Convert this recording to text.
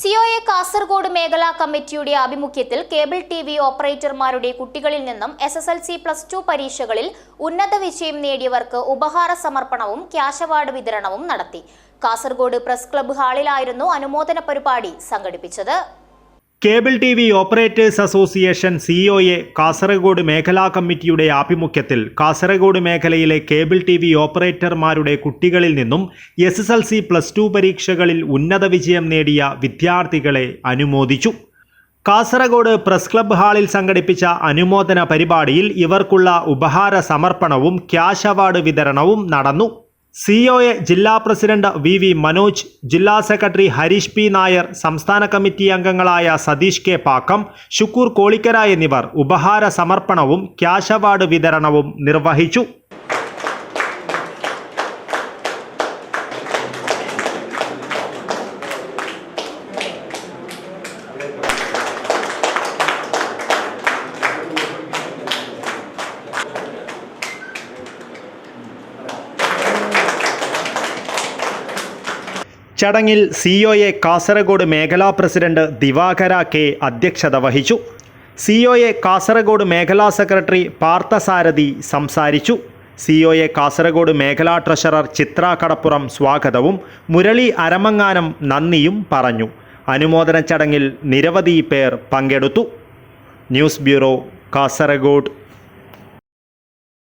COA Kasaragod മേഖലാ കമ്മിറ്റിയുടെ ആഭിമുഖ്യത്തിൽ കേബിൾ ടി വി ഓപ്പറേറ്റർമാരുടെ കുട്ടികളിൽ നിന്നും S S L C plus two പരീക്ഷകളിൽ ഉന്നത വിജയം നേടിയവർക്ക് ഉപഹാര സമർപ്പണവും ക്യാഷ് അവാർഡ് വിതരണവും നടത്തി. കാസർഗോഡ് പ്രസ് ക്ലബ് ഹാളിലായിരുന്നു അനുമോദന പരിപാടി സംഘടിപ്പിച്ചത്. Cable T V operators association സിഇഒയെ Kasaragod മേഖലാ കമ്മിറ്റിയുടെ ആഭിമുഖ്യത്തിൽ കാസർഗോഡ് മേഖലയിലെ കേബിൾ ടി വി ഓപ്പറേറ്റർമാരുടെ കുട്ടികളിൽ നിന്നും S S L C plus two പരീക്ഷകളിൽ ഉന്നത വിജയം നേടിയ വിദ്യാർത്ഥികളെ അനുമോദിച്ചു. കാസർഗോഡ് പ്രസ് ക്ലബ് ഹാളിൽ സംഘടിപ്പിച്ച അനുമോദന പരിപാടിയിൽ ഇവർക്കുള്ള ഉപഹാര സമർപ്പണവും ക്യാഷ് അവാർഡ് വിതരണവും നടന്നു. സിഒഎ ജില്ലാ പ്രസിഡന്റ് വി വി മനോജ് ജില്ലാ സെക്രട്ടറി ഹരീഷ് പി നായർ സംസ്ഥാന കമ്മിറ്റി അംഗങ്ങളായ സതീഷ് കെ പാക്കം ഷുക്കൂർ കോളിക്കര എന്നിവർ ഉപഹാര സമർപ്പണവും ക്യാഷ് അവാർഡ് വിതരണവും നിർവഹിച്ചു. ചടങ്ങിൽ സിഒഎ കാസർഗോഡ് മേഖലാ പ്രസിഡന്റ് ദിവാകര കെ അധ്യക്ഷത വഹിച്ചു. സിഒഎ കാസർഗോഡ് മേഖലാ സെക്രട്ടറി പാർത്ഥസാരഥി സംസാരിച്ചു. സിഒഎ കാസർഗോഡ് മേഖലാ ട്രഷറർ ചിത്ര കടപ്പുറം സ്വാഗതവും മുരളി അരമങ്ങാനം നന്ദിയും പറഞ്ഞു. അനുമോദന ചടങ്ങിൽ നിരവധി പേർ പങ്കെടുത്തു. News bureau Kasaragod.